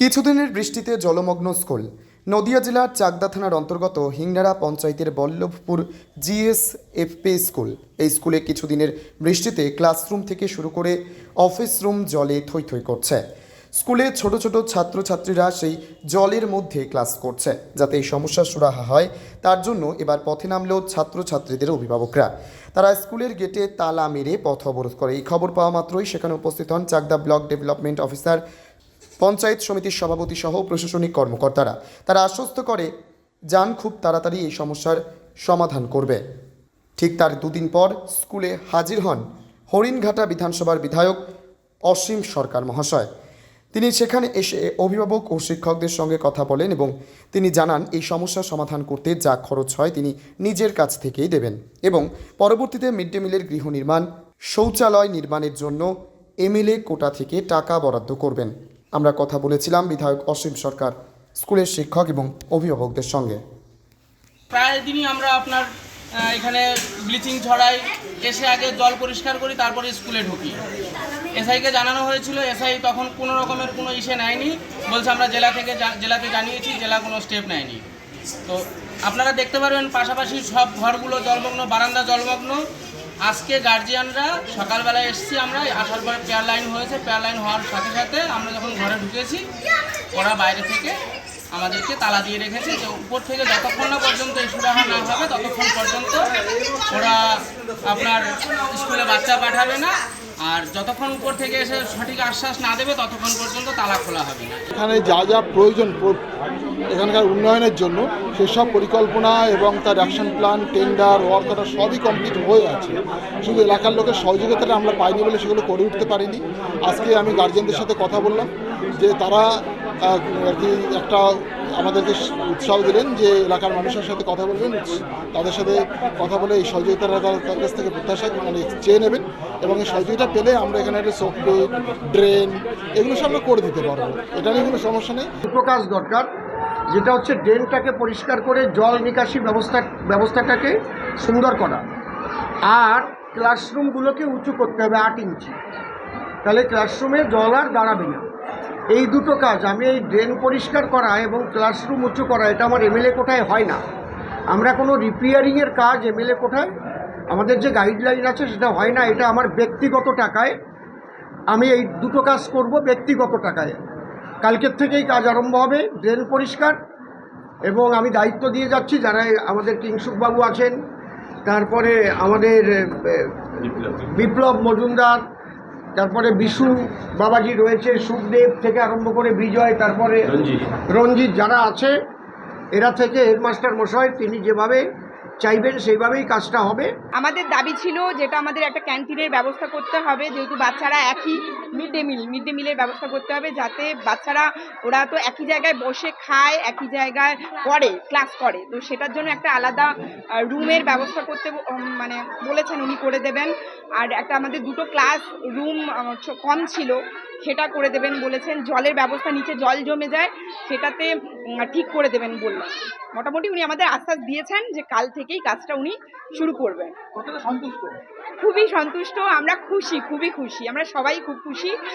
কিছুদিনের বৃষ্টিতে জলমগ্ন স্কুল। নদিয়া জেলার চাকদা থানার অন্তর্গত হিংড়ারা পঞ্চায়েতের বল্লভপুর জিএসএফপি স্কুল। এই স্কুলে কিছুদিনের বৃষ্টিতে ক্লাসরুম থেকে শুরু করে অফিস রুম জলে থই থই করছে। স্কুলে ছোট ছোট ছাত্রছাত্রীরা সেই জলের মধ্যে ক্লাস করছে, যাতে এই সমস্যার সুরাহা হয়। তার জন্য এবার পথে নামলো ছাত্রছাত্রীদের অভিভাবকরা। তারা স্কুলের গেটে তালা মেরে পথ অবরোধ করে। এই খবর পাওয়া মাত্রই সেখানে উপস্থিত হন Chakdah block development officer panchayat সমিতির সভাপতি সহ প্রশাসনিক কর্মকর্তারা। তারা আশ্বস্ত করে, যান খুব তাড়াতাড়ি এই সমস্যার সমাধান করবে। ঠিক তার দুদিন পর স্কুলে হাজির হন হরিণঘাটা বিধানসভার বিধায়ক অসীম সরকার মহাশয়। তিনি সেখানে এসে অভিভাবক ও শিক্ষকদের সঙ্গে কথা বলেন এবং তিনি জানান, এই সমস্যার সমাধান করতে যা খরচ হয় তিনি নিজের কাছ থেকেই দেবেন এবং পরবর্তীতে মিড ডে মিলের গৃহ নির্মাণ, শৌচালয় নির্মাণের জন্য এমএলএ কোটা থেকে টাকা বরাদ্দ করবেন। আমরা কথা বলেছিলাম বিধায়ক অসীম সরকার, স্কুলের শিক্ষক এবং অভিভাবকদের সঙ্গে। প্রায় দিনই আমরা আপনার এখানে ব্লিচিং ছড়াই, এসে আগে জল পরিষ্কার করি, তারপরে স্কুলে ঢুকি। এসআইকে জানানো হয়েছিল, এসআই তখন কোনো রকমের কোনো ইসে নেয়নি, বলছে আমরা জেলা থেকে জেলাতে জানিয়েছি, জেলা কোনো স্টেপ নেয়নি। তো আপনারা দেখতে পারবেন, পাশাপাশি সব ঘরগুলো জলমগ্ন, বারান্দা জলমগ্ন আজকে গার্জিয়ানরা সকালবেলা এসেছি আমরা আসার পর পেয়ার লাইন হয়েছে। পেয়ার লাইন হওয়ার সাথে সাথে আমরা যখন ঘরে ঢুকেছি, ওরা বাইরে থেকে আমাদেরকে তালা দিয়ে রেখেছে যে উপর থেকে যতক্ষণ না পর্যন্ত এই না হবে, ততক্ষণ পর্যন্ত ওরা আপনার স্কুলে বাচ্চা পাঠাবে না। আর যতক্ষণ উপর থেকে এসে সঠিক আশ্বাস না দেবে, ততক্ষণ পর্যন্ত তালা খোলা হবে না। এখানে যা যা প্রয়োজন প্র- এখানকার উন্নয়নের জন্য সেসব পরিকল্পনা এবং তার action plan tender work order সবই কমপ্লিট হয়ে আছে। শুধু এলাকার লোকের সহযোগিতাটা আমরা পাইনি বলে সেগুলো করে উঠতে পারিনি। আজকে আমি গার্জেনদের সাথে কথা বললাম যে তারা আর কি একটা আমাদেরকে উৎসাহ দিলেন যে এলাকার মানুষের সাথে কথা বলবেন, তাদের সাথে কথা বলে এই সহযোগিতাটা তার কাছ থেকে প্রত্যাশা মানে চেয়ে নেবেন এবং এই সহযোগিতা পেলে আমরা এখানে একটা সোপেট ড্রেন এগুলো সব আমরা করে দিতে পারব। এটা নিয়ে কোনো সমস্যা নেই। কাজ দরকার, যেটা হচ্ছে ড্রেনটাকে পরিষ্কার করে জল নিকাশি ব্যবস্থা ব্যবস্থাটাকে সুন্দর করা। আর ক্লাসরুমগুলোকে উঁচু করতে হবে আট ইঞ্চি। তাহলে ক্লাসরুমে জল আর দাঁড়াবে না। এই দুটো কাজ আমি এই ড্রেন পরিষ্কার করা এবং ক্লাসরুম উঁচু করা এটা আমার এমএলএ কোঠায় হয় না। আমরা কোনো রিপেয়ারিংয়ের কাজ এমএলএ কোঠায় আমাদের যে গাইডলাইন আছে সেটা হয় না এটা আমার ব্যক্তিগত টাকায়। আমি এই দুটো কাজ করব ব্যক্তিগত টাকায়। কালকের থেকেই কাজ আরম্ভ হবে ড্রেন পরিষ্কার এবং আমি দায়িত্ব দিয়ে যাচ্ছি যারা আমাদের কিংসুকবাবু আছেন তারপরে আমাদের বিপ্লব মজুমদার তারপরে বিশু বাবাজি রয়েছে সুখদেব থেকে আরম্ভ করে বিজয় তারপরে রঞ্জিত। যারা আছে এরা থেকে হেডমাস্টার মশাই তিনি যেভাবে চাইবেন সেইভাবেই কাজটা হবে। আমাদের দাবি ছিল যেটা আমাদের একটা ক্যান্টিনের ব্যবস্থা করতে হবে, যেহেতু বাচ্চারা একই mid day meal, mid day মিলের ব্যবস্থা করতে হবে যাতে বাচ্চারা, ওরা তো একই জায়গায় বসে খায়, একই জায়গায় পড়ে, ক্লাস করে। তো সেটার জন্য একটা আলাদা রুমের ব্যবস্থা করতে মানে বলেছেন উনি করে দেবেন। আর একটা আমাদের দুটো ক্লাস রুম কম ছিল। সেটা করে দেবেন বলেছেন। জলের ব্যবস্থা নিচে জল জমে যায় সেটাতে ঠিক করে দেবেন বললেন। মোটামুটি উনি আমাদের আশ্বাস দিয়েছেন যে কাল থেকেই কাজটা উনি শুরু করবেন। খুবই সন্তুষ্ট আমরা খুশি খুবই খুশি আমরা সবাই খুব খুশি।